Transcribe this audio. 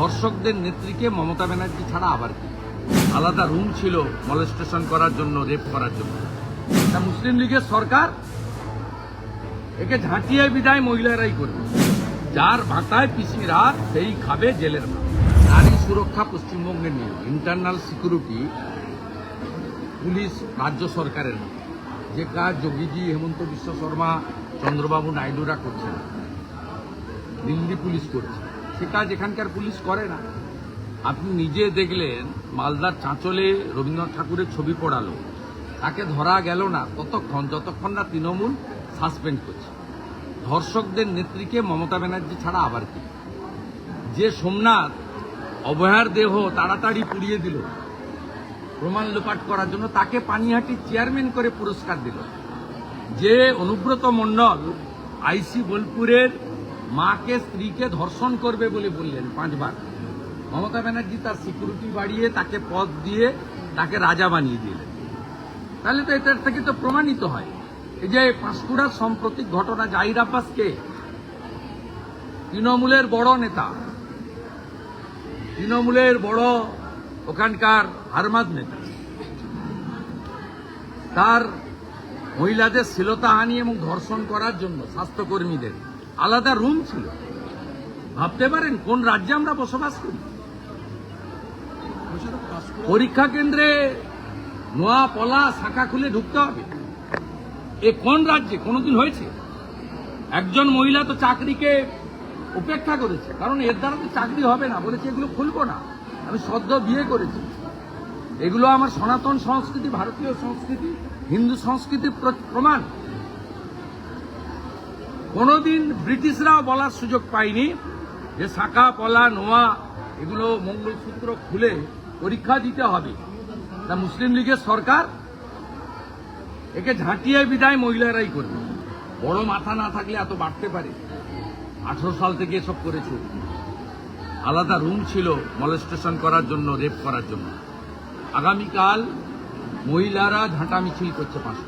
ধর্ষকদের নেত্রীকে মমতা ব্যানার্জি ছাড়া আবার কি? আলাদা রুম ছিল মলেস্টেশন করার জন্য, রেপ করার জন্য। তা মুসলিম লীগের সরকার? একে ঝাঁটিয়ে বিদায় মহিলারাই করবে। যার ভাতায় পিসি রাত সেই খাবে জেলের ভাত। নারী সুরক্ষা পশ্চিমবঙ্গে নিয়ে ইন্টারনাল সিকিউরিটি পুলিশ রাজ্য সরকারের যে কাজ যোগীজি, হেমন্ত বিশ্ব শর্মা, চন্দ্রবাবু নাইডুরা করছেন। দিল্লি পুলিশ করছে। সে কাজ এখানকার পুলিশ করে না। আপনি নিজে দেখলেন, মালদার চাঁচলে রবীন্দ্রনাথ ঠাকুরের ছবি পড়ালো। তাকে ধরা গেল না। ততক্ষণ, যতক্ষণ না তৃণমূল সাসপেন্ড করছে। ধর্ষকদের নেত্রীকে মমতা ব্যানার্জি ছাড়া আবার কি? যে সোমনাথ অবহার দেহ তাড়াতাড়ি পুড়িয়ে দিল। প্রমাণ লোপাট করার জন্য তাকে পানিহাটির চেয়ারম্যান করে পুরস্কার দিল। যে অনুব্রত মণ্ডল আইসি বোলপুরের মাকে স্ত্রীকে ধর্ষণ করবে বলে বললেন পাঁচবার। মমতা ব্যানার্জি তার সিকিউরিটি বাড়িয়ে তাকে পদ দিয়ে তাকে রাজা বানিয়ে দিলেন। তাহলে তো এটার থেকে তো প্রমাণিত হয়। এই যে পাঁশকুড়ার সাম্প্রতিক ঘটনা জাহির আব্বাসকে, তৃণমূলের বড় নেতা, তৃণমূলের বড় ওখানকার হারমাদ নেতা, তার মহিলাদের শ্লীলতাহানি এবং ধর্ষণ করার জন্য স্বাস্থ্যকর্মীদের আলাদা রুম ছিল। ভাবতে পারেন, কোন রাজ্যে আমরা বসবাস করি? পরীক্ষা কেন্দ্রে নোয়া, পলা, শাখা খুলে ঢুকতে হবে। এ কোন রাজ্যে? কোনোদিন হয়েছে? একজন মহিলা তো চাকরিকে উপেক্ষা করেছে। কারণ এর দ্বারা তো চাকরি হবে না। বলেছে, এগুলো খুলবো না। আমি সদ্য বিয়ে করেছি। এগুলো আমার সনাতন সংস্কৃতি, ভারতীয় সংস্কৃতি, হিন্দু সংস্কৃতির প্র- প্রমাণ। কোনোদিন ব্রিটিশরাও বলার সুযোগ পায়নি যে শাখা, পলা, নোয়া এগুলো মঙ্গলসূত্র খুলে পরীক্ষা দিতে হবে। তা মুসলিম লীগের সরকার একে ঝাঁটিয়ে বিদায় মহিলারাই করবে। বড় মাথা না থাকলে এত বাড়তে পারে। আঠারো সাল থেকে এসব করেছে। আলাদা রুম ছিল মলেস্টেশন করার জন্য, রেপ করার জন্য। আগামীকাল মহিলারা ঝাঁটা মিছিল করছে পাঁচ